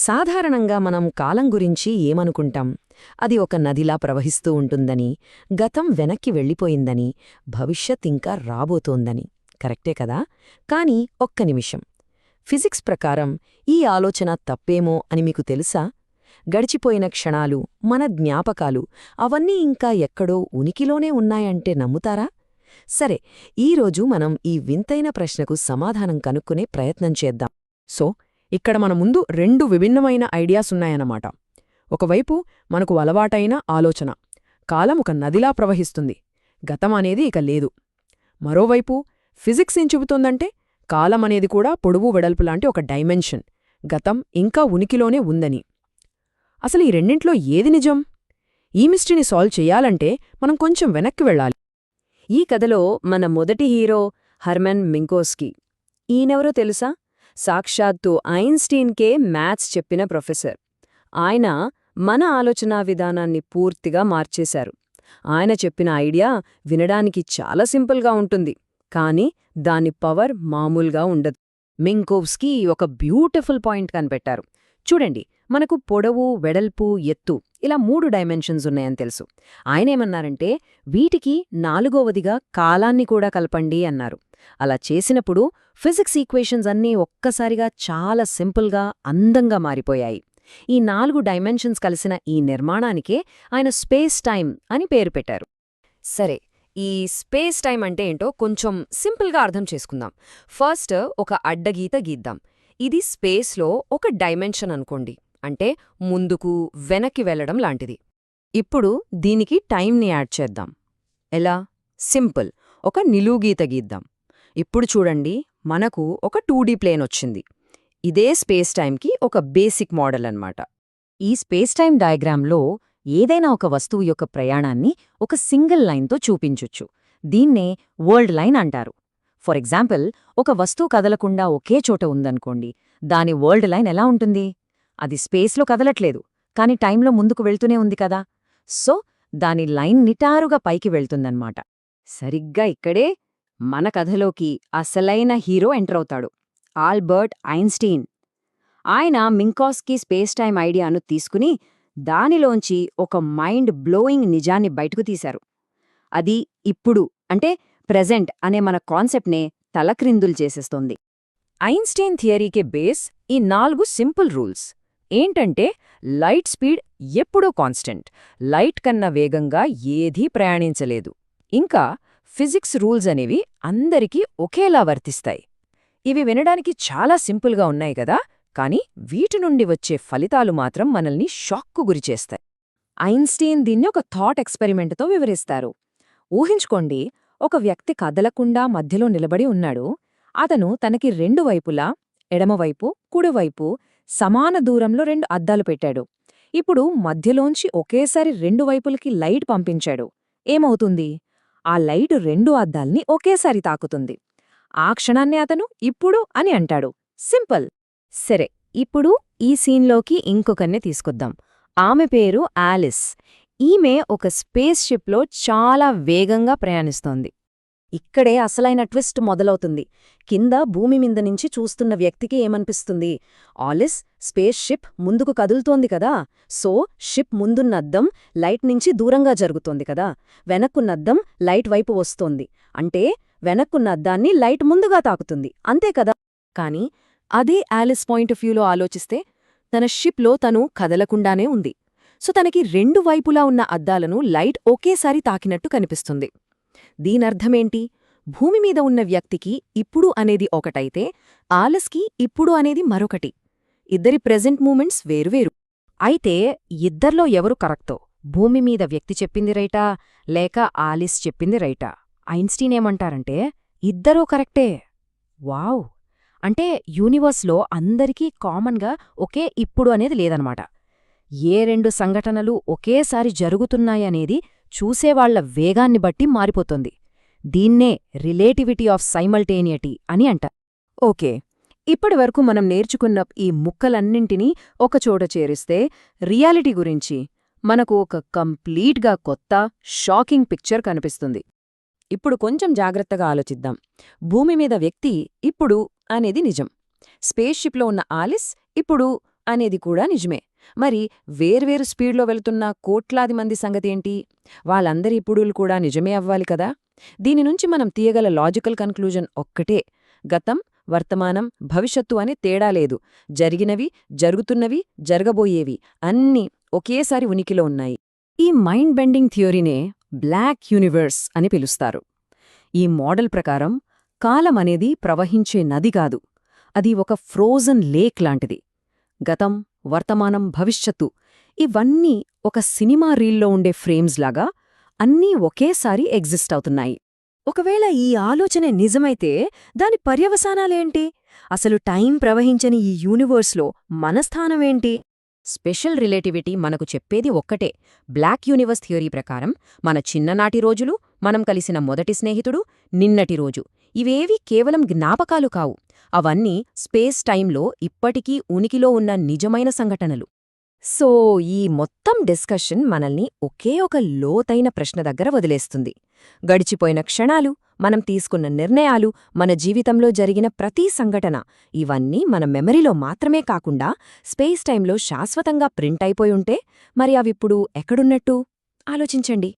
సాధారణంగా మనం కాలం గురించి ఏమనుకుంటాం? అది ఒక నదిలా ప్రవహిస్తూ ఉంటుందని గతం వెనక్కి వెళ్ళిపోయిందని భవిష్యత్ ఇంకా రాబోతోందని. కరెక్టే కదా? కాని ఒక్క నిమిషం. ఫిజిక్స్ ప్రకారం ఈ ఆలోచన తప్పేమో అని మీకు తెలుసా? గడిచిపోయిన క్షణాలు మన జ్ఞాపకాలు అవన్నీ ఇంకా ఎక్కడో ఉనికిలోనే ఉన్నాయంటే నమ్ముతారా? సరే ఈరోజు మనం ఈ వింతైన ప్రశ్నకు సమాధానం కనుక్కునే ప్రయత్నం చేద్దాం. సో ఇక్కడ మన ముందు రెండు విభిన్నమైన ఐడియాస్ ఉన్నాయన్నమాట. ఒకవైపు మనకు అలవాటైన ఆలోచన. కాలం ఒక నదిలా ప్రవహిస్తుంది. గతం అనేది ఇక లేదు. మరోవైపు ఫిజిక్స్ ఏం చెబుతోందంటే కాలం అనేది కూడా పొడువు వెడల్పు లాంటి ఒక డైమెన్షన్. గతం ఇంకా ఉనికిలోనే ఉందని. అసలు ఈ రెండింట్లో ఏది నిజం? ఈ మిస్టరీని సాల్వ్ చెయ్యాలంటే మనం కొంచెం వెనక్కి వెళ్ళాలి. ఈ కథలో మన మొదటి హీరో హర్మన్ మింకోస్కి. ఈయనెవరో తెలుసా? సాక్షాత్తు ఐన్స్టీన్కే మ్యాథ్స్ చెప్పిన ప్రొఫెసర్. ఆయన మన ఆలోచనా విధానాన్ని పూర్తిగా మార్చేశారు. ఆయన చెప్పిన ఐడియా వినడానికి చాలా సింపుల్గా ఉంటుంది. కానీ దాని పవర్ మామూలుగా ఉండదు. మింకోవ్స్కి ఒక బ్యూటిఫుల్ పాయింట్ కనిపెట్టారు. చూడండి మనకు పొడవు వెడల్పు ఎత్తు ఇలా మూడు డైమెన్షన్స్ ఉన్నాయని తెలుసు. ఆయనేమన్నారంటే వీటికి నాలుగవదిగా కాలాన్ని కూడా కలపండి అన్నారు. అలా చేసినప్పుడు ఫిజిక్స్ ఈక్వేషన్స్ అన్నీ ఒక్కసారిగా చాలా సింపుల్గా అందంగా మారిపోయాయి. ఈ నాలుగు డైమెన్షన్స్ కలిసిన ఈ నిర్మాణానికే ఆయన స్పేస్ టైం అని పేరు పెట్టారు. సరే ఈ స్పేస్ టైం అంటే ఏంటో కొంచెం సింపుల్గా అర్థం చేసుకుందాం. ఫస్ట్ ఒక అడ్డగీత గీద్దాం. ఇది స్పేస్లో ఒక డైమెన్షన్ అనుకోండి. అంటే ముందుకు వెనక్కి వెళ్ళడం లాంటిది. ఇప్పుడు దీనికి టైంని యాడ్ చేద్దాం. ఎలా? సింపుల్. ఒక నిలువుగీత గీద్దాం. ఇప్పుడు చూడండి మనకు ఒక టూడీ ప్లేన్ వచ్చింది. ఇదే స్పేస్ టైంకి ఒక బేసిక్ మోడల్ అన్నమాట. ఈ స్పేస్ టైం డయాగ్రామ్లో ఏదైనా ఒక వస్తువు యొక్క ప్రయాణాన్ని ఒక సింగిల్ లైన్తో చూపించొచ్చు. దీన్నే వరల్డ్ లైన్ అంటారు. ఫర్ ఎగ్జాంపుల్ ఒక వస్తువు కదలకుండా ఒకే చోట ఉందనుకోండి దాని వరల్డ్ లైన్ ఎలా ఉంటుంది? అది స్పేస్లో కదలట్లేదు కాని టైంలో ముందుకు వెళ్తూనే ఉంది కదా. సో దాని లైన్ నిటారుగా పైకి వెళ్తుందన్నమాట. సరిగ్గా ఇక్కడే మన కథలోకి అసలైన హీరో ఎంటర్ అవుతాడు ఆల్బర్ట్ ఐన్స్టీన్. ఆయన మింకాస్కీ స్పేస్ టైం ఐడియాను తీసుకుని దానిలోంచి ఒక మైండ్ బ్లోయింగ్ నిజాన్ని బయటకు తీశారు. అది ఇప్పుడు అంటే ప్రెజెంట్ అనే మన కాన్సెప్ట్నే తలక్రిందులు చేసేస్తోంది. ఐన్స్టీన్ థియరీకే బేస్ ఈ నాలుగు సింపుల్ రూల్స్. ఏంటంటే లైట్ స్పీడ్ ఎప్పుడూ కాన్స్టెంట్. లైట్ కన్నా వేగంగా ఏదీ ప్రయాణించలేదు. ఇంకా ఫిజిక్స్ రూల్స్ అనేవి అందరికీ ఒకేలా వర్తిస్తాయి. ఇవి వినడానికి చాలా సింపుల్గా ఉన్నాయి కదా కానీ వీటి నుండి వచ్చే ఫలితాలు మాత్రం మనల్ని షాక్కు గురిచేస్తాయి ఐన్స్టీన్ దీన్ని ఒక థాట్ ఎక్స్పెరిమెంట్తో వివరిస్తారు. ఊహించుకోండి ఒక వ్యక్తి కదలకుండా మధ్యలో నిలబడి ఉన్నాడు. అతను తనకి రెండు వైపులా ఎడమవైపు కుడివైపు సమాన దూరంలో రెండు అద్దాలు పెట్టాడు. ఇప్పుడు మధ్యలోంచి ఒకేసారి రెండు వైపులకి లైట్ పంపించాడు. ఏమవుతుంది? ఆ లైట్ రెండు అద్దాల్ని ఒకేసారి తాకుతుంది. ఆ క్షణాన్ని అతను ఇప్పుడు అని అంటాడు. సింపుల్. సరే ఇప్పుడు ఈ సీన్లోకి ఇంకొకరిని తీసుకొద్దాం. ఆమె పేరు ఆలిస్. ఈమె ఒక స్పేస్ షిప్లో చాలా వేగంగా ప్రయాణిస్తోంది. ఇక్కడే అసలైన ట్విస్ట్ మొదలవుతుంది. కింద భూమి మీద నుంచి చూస్తున్న వ్యక్తికి ఏమనిపిస్తుంది? ఆలిస్ స్పేస్ షిప్ ముందుకు కదులుతోంది కదా. సో షిప్ ముందున్నద్దం లైట్ నుంచి దూరంగా జరుగుతోంది కదా. వెనక్కున్నద్దం లైట్ వైపు వస్తోంది. అంటే వెనక్కున్నద్దాన్ని లైట్ ముందుగా తాకుతుంది. అంతే కదా? కాని అదే ఆలిస్ పాయింట్ ఆఫ్ వ్యూలో ఆలోచిస్తే తన షిప్లో తను కదలకుండానే ఉంది. సో తనకి రెండు వైపులా ఉన్న అద్దాలను లైట్ ఒకేసారి తాకినట్టు కనిపిస్తుంది. దీనర్థమేంటి? భూమి మీద ఉన్న వ్యక్తికి ఇప్పుడు అనేది ఒకటైతే ఆలస్కి ఇప్పుడు అనేది మరొకటి. ఇద్దరి ప్రెజెంట్ మూమెంట్స్ వేరువేరు. అయితే ఇద్దర్లో ఎవరు కరెక్టో? భూమి మీద వ్యక్తి చెప్పింది రైటా? లేక ఆలిస్ చెప్పింది రైటా? ఐన్స్టీన్ ఏమంటారంటే ఇద్దరూ కరెక్టే. వావ్! అంటే యూనివర్స్లో అందరికీ కామన్గా ఒకే ఇప్పుడు అనేది లేదనమాట. ఏ రెండు సంఘటనలు ఒకేసారి జరుగుతున్నాయనేది చూసేవాళ్ళ వేగాన్ని బట్టి మారిపోతుంది. దీన్నే రిలేటివిటీ ఆఫ్ సైమల్టేనియటీ అని అంట. ఓకే ఇప్పటివరకు మనం నేర్చుకున్న ఈ ముక్కలన్నింటినీ ఒకచోట చేరిస్తే రియాలిటీ గురించి మనకు ఒక కంప్లీట్గా కొత్త షాకింగ్ పిక్చర్ కనిపిస్తుంది. ఇప్పుడు కొంచెం జాగ్రత్తగా ఆలోచిద్దాం. భూమి మీద వ్యక్తి ఇప్పుడు అనేది నిజం. స్పేస్ షిప్లో ఉన్న ఆలిస్ ఇప్పుడు అనేది కూడా నిజమే. మరి వేర్వేరు స్పీడ్లో వెళుతున్న కోట్లాది మంది సంగతేంటి వాళ్ళందరి ఇప్పుడులు కూడా నిజమే అవ్వాలి కదా? దీని నుంచి మనం తీయగల లాజికల్ కన్క్లూజన్ ఒక్కటే. గతం వర్తమానం భవిష్యత్తు అనే తేడా లేదు. జరిగినవి జరుగుతున్నవి జరగబోయేవి అన్నీ ఒకేసారి ఉనికిలో ఉన్నాయి. ఈ మైండ్ బెండింగ్ థియోరీనే బ్లాక్ యూనివర్స్ అని పిలుస్తారు. ఈ మోడల్ ప్రకారం కాలం అనేది ప్రవహించే నది కాదు. అది ఒక ఫ్రోజన్ లేక్ లాంటిది. గతం వర్తమానం భవిష్యత్తు ఇవన్నీ ఒక సినిమా రీల్లో ఉండే ఫ్రేమ్స్ లాగా అన్నీ ఒకేసారి ఎగ్జిస్ట్ అవుతున్నాయి. ఒకవేళ ఈ ఆలోచనే నిజమైతే దాని పర్యవసానాలేంటి? అసలు టైం ప్రవహించని ఈ యూనివర్స్లో మన స్థానమేంటి స్పెషల్ రిలేటివిటీ మనకు చెప్పేది ఒక్కటే. బ్లాక్ యూనివర్స్ థియరీ ప్రకారం మన చిన్ననాటి రోజులు మనం కలిసిన మొదటి స్నేహితుడు నిన్నటి రోజు. ఇవేవి కేవలం జ్ఞాపకాలు కావు. అవన్నీ స్పేస్ టైంలో ఇప్పటికీ ఉనికిలో ఉన్న నిజమైన సంఘటనలు. సో ఈ మొత్తం డిస్కషన్ మనల్ని ఒకే ఒక లోతైన ప్రశ్న దగ్గర వదిలేస్తుంది. గడిచిపోయిన క్షణాలు మనం తీసుకున్న నిర్ణయాలు మన జీవితంలో జరిగిన ప్రతి సంఘటన ఇవన్నీ మన మెమరీలో మాత్రమే కాకుండా స్పేస్ టైంలో శాశ్వతంగా ప్రింట్ అయిపోయి ఉంటే మరి అవిప్పుడు ఎక్కడున్నట్టు? ఆలోచించండి.